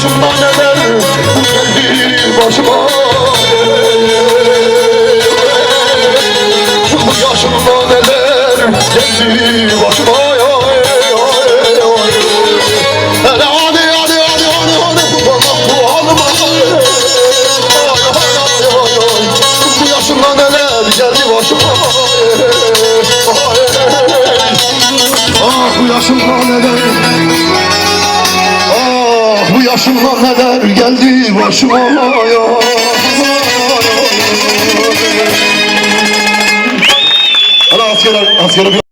başımda neler geldi başıma Bu yaşımda neler geldi başıma Hele hadi hadi hadi hadi hadi bu bana bu halıma Bu yaşımda neler geldi başıma Ah bu yaşımda neler? Geldi başıma. Ya Hadi asker, asker